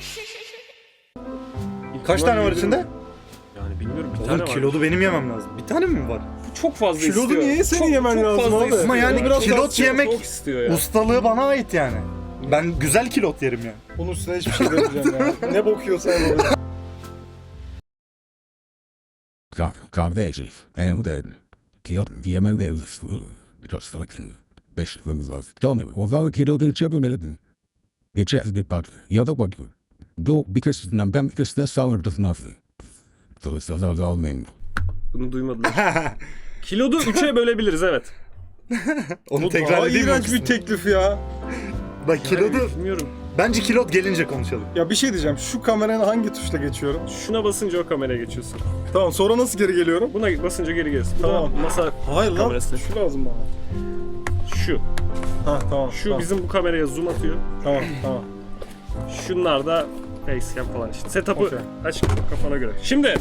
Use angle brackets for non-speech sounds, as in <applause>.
<laughs> Kaç tane var içinde? Yani bilmiyorum bir Oğlum tane var. kilodu benim yemem lazım. Bir tane mi var? Çok fazla Kilodu istiyor. niye senin Çok- yemen çok lazım fazla abi? istiyor. Ama yani Biraz kilot yemek Çok istiyor ya. ustalığı bana ait yani. Ben güzel kilot yerim yani. Bunun üstüne hiçbir şey demeyeceğim ya. <laughs> Ne bokuyorsan yapabilir. Ka- Kardeşim, en den kiyot yememeyiz. Just like beş yılımız var. Tamam, o zaman kilo geçebilirdim. Geçeceğiz bir bak. Ya da bak. Do because ben because the sour does nothing. So it's all all men. Bunu duymadılar. <laughs> Kilodu 3'e bölebiliriz evet. <laughs> Onu Bu tekrar daha edeyim mi iğrenç bir teklif ya. Bak kilodu Bilmiyorum. bence kilot gelince konuşalım. Ya bir şey diyeceğim. Şu kameraya hangi tuşla geçiyorum? Şuna basınca o kameraya geçiyorsun. Tamam sonra nasıl geri geliyorum? Buna basınca geri gelirsin. Bu Tamam. da masa Hayır lan. Kamerası. Şu lazım bana. şu. Ha tamam. Şu tamam. bizim bu kameraya zoom atıyor. Tamam Şunlar da facecam falan işte. Setup'ı Okey. aç kafana göre. Şimdi